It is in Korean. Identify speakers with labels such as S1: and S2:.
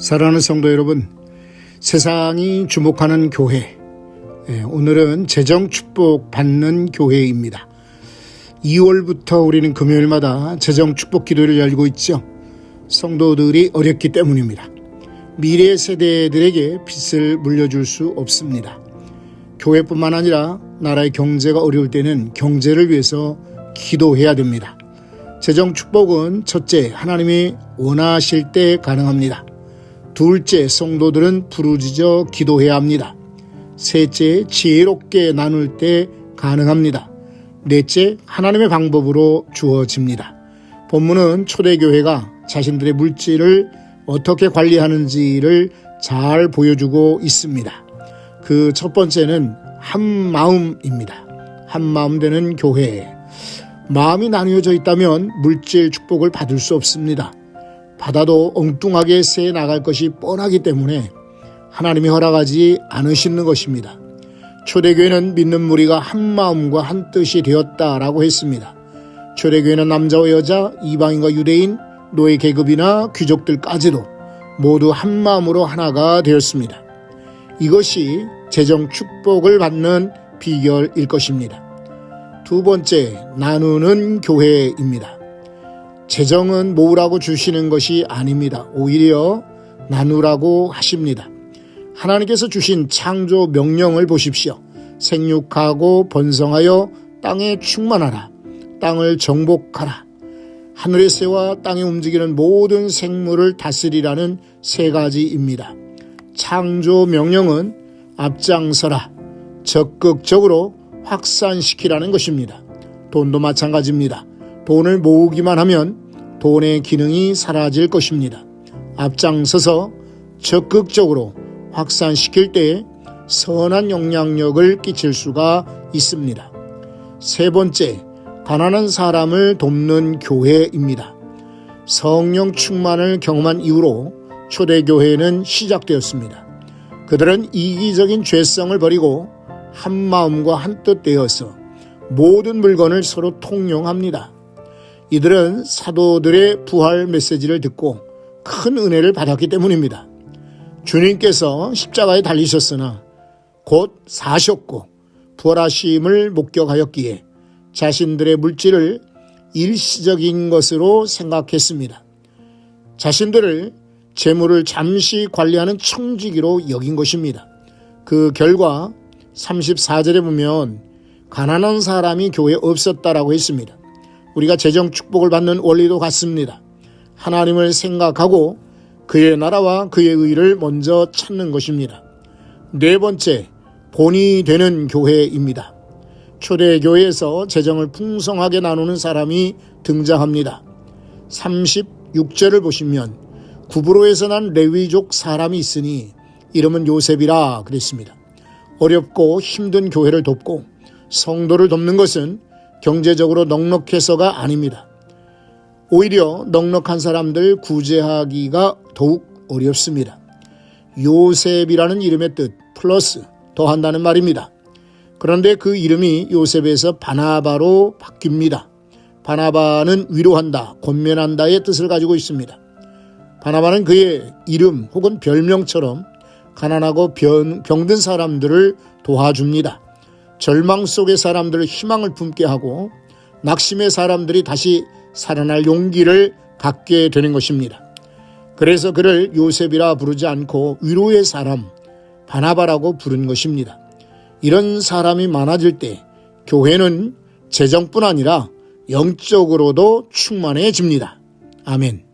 S1: 사랑하는 성도 여러분, 세상이 주목하는 교회. 예, 오늘은 재정 축복 받는 교회입니다. 2월부터 우리는 금요일마다 재정 축복 기도를 열고 있죠. 성도들이 어렵기 때문입니다. 미래 세대들에게 빚을 물려줄 수 없습니다. 교회뿐만 아니라 나라의 경제가 어려울 때는 경제를 위해서 기도해야 됩니다. 재정 축복은 첫째, 하나님이 원하실 때 가능합니다. 둘째, 성도들은 부르짖어 기도해야 합니다. 셋째, 지혜롭게 나눌 때 가능합니다. 넷째, 하나님의 방법으로 주어집니다. 본문은 초대교회가 자신들의 물질을 어떻게 관리하는지를 잘 보여주고 있습니다. 그 첫 번째는 한 마음입니다. 한 마음 되는 교회. 마음이 나뉘어져 있다면 물질 축복을 받을 수 없습니다. 받아도 엉뚱하게 새 나갈 것이 뻔하기 때문에 하나님이 허락하지 않으시는 것입니다. 초대교회는 믿는 무리가 한 마음과 한 뜻이 되었다라고 했습니다. 초대교회는 남자와 여자, 이방인과 유대인, 노예 계급이나 귀족들까지도 모두 한 마음으로 하나가 되었습니다. 이것이 재정 축복을 받는 비결일 것입니다. 두 번째, 나누는 교회입니다. 재정은 모으라고 주시는 것이 아닙니다. 오히려 나누라고 하십니다. 하나님께서 주신 창조 명령을 보십시오. 생육하고 번성하여 땅에 충만하라. 땅을 정복하라. 하늘의 새와 땅에 움직이는 모든 생물을 다스리라는 세 가지입니다. 창조 명령은 앞장서라. 적극적으로 확산시키라는 것입니다. 돈도 마찬가지입니다. 돈을 모으기만 하면 돈의 기능이 사라질 것입니다. 앞장서서 적극적으로 확산시킬 때 선한 영향력을 끼칠 수가 있습니다. 세 번째, 가난한 사람을 돕는 교회입니다. 성령 충만을 경험한 이후로 초대교회는 시작되었습니다. 그들은 이기적인 죄성을 버리고 한 마음과 한 뜻 되어서 모든 물건을 서로 통용합니다. 이들은 사도들의 부활 메시지를 듣고 큰 은혜를 받았기 때문입니다. 주님께서 십자가에 달리셨으나 곧 사셨고 부활하심을 목격하였기에 자신들의 물질을 일시적인 것으로 생각했습니다. 자신들을 재물을 잠시 관리하는 청지기로 여긴 것입니다. 그 결과 34절에 보면 가난한 사람이 교회에 없었다라고 했습니다. 우리가 재정 축복을 받는 원리도 같습니다. 하나님을 생각하고 그의 나라와 그의 의를 먼저 찾는 것입니다. 네 번째, 본이 되는 교회입니다. 초대교회에서 재정을 풍성하게 나누는 사람이 등장합니다. 36절을 보시면 구브로에서 난 레위족 사람이 있으니 이름은 요셉이라 그랬습니다. 어렵고 힘든 교회를 돕고 성도를 돕는 것은 경제적으로 넉넉해서가 아닙니다. 오히려 넉넉한 사람들 구제하기가 더욱 어렵습니다. 요셉이라는 이름의 뜻 플러스 더한다는 말입니다. 그런데 그 이름이 요셉에서 바나바로 바뀝니다. 바나바는 위로한다, 권면한다의 뜻을 가지고 있습니다. 바나바는 그의 이름 혹은 별명처럼 가난하고 병, 병든 사람들을 도와줍니다. 절망 속의 사람들을 희망을 품게 하고 낙심의 사람들이 다시 살아날 용기를 갖게 되는 것입니다. 그래서 그를 요셉이라 부르지 않고 위로의 사람, 바나바라고 부른 것입니다. 이런 사람이 많아질 때 교회는 재정뿐 아니라 영적으로도 충만해집니다. 아멘.